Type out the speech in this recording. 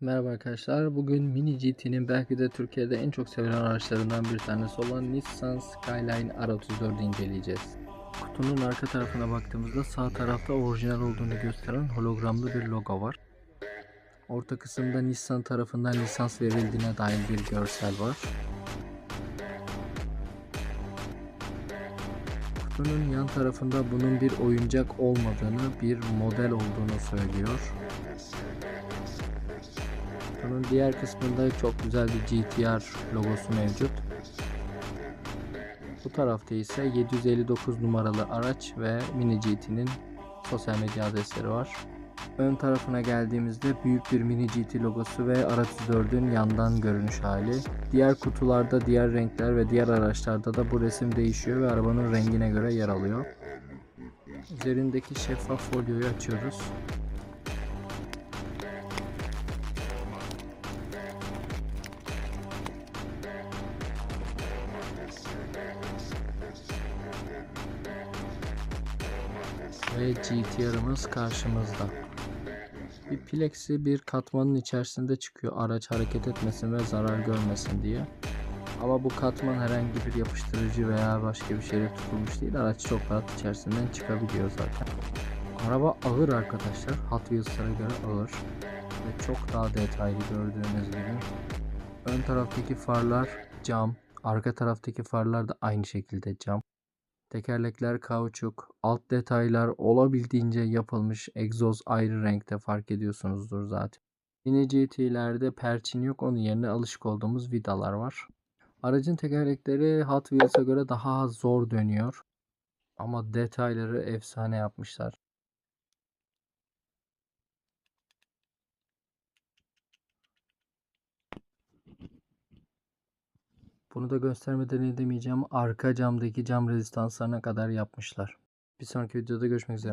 Merhaba arkadaşlar. Bugün Mini GT'nin belki de Türkiye'de en çok sevilen araçlarından bir tanesi olan Nissan Skyline R34'ü inceleyeceğiz. Kutunun arka tarafına baktığımızda sağ tarafta orijinal olduğunu gösteren hologramlı bir logo var. Orta kısımda Nissan tarafından lisans verildiğine dair bir görsel var. Kutunun yan tarafında bunun bir oyuncak olmadığını, bir model olduğunu söylüyor. Bunun diğer kısmında çok güzel bir GTR logosu mevcut. Bu tarafta ise 759 numaralı araç ve Mini GT'nin sosyal medya adresleri var. Ön tarafına geldiğimizde büyük bir Mini GT logosu ve R34'ün yandan görünüş hali. Diğer kutularda diğer renkler ve diğer araçlarda da bu resim değişiyor ve arabanın rengine göre yer alıyor. Üzerindeki şeffaf folyoyu açıyoruz. Ve GTR'ımız karşımızda. Bir plexi bir katmanın içerisinde çıkıyor araç hareket etmesin ve zarar görmesin diye. Ama bu katman herhangi bir yapıştırıcı veya başka bir şeyle tutulmuş değil. Araç çok rahat içerisinden çıkabiliyor zaten. Araba ağır arkadaşlar. Hot Wheels'lara göre ağır. Ve çok daha detaylı gördüğünüz gibi. Ön taraftaki farlar cam. Arka taraftaki farlar da aynı şekilde cam. Tekerlekler kauçuk, alt detaylar olabildiğince yapılmış, egzoz ayrı renkte fark ediyorsunuzdur zaten. Mini GT'lerde perçin yok, onun yerine alışık olduğumuz vidalar var. Aracın tekerlekleri Hot Wheels'a göre daha zor dönüyor. Ama detayları efsane yapmışlar. Bunu da göstermeden edemeyeceğim. Arka camdaki cam rezistanslarına kadar yapmışlar. Bir sonraki videoda görüşmek üzere.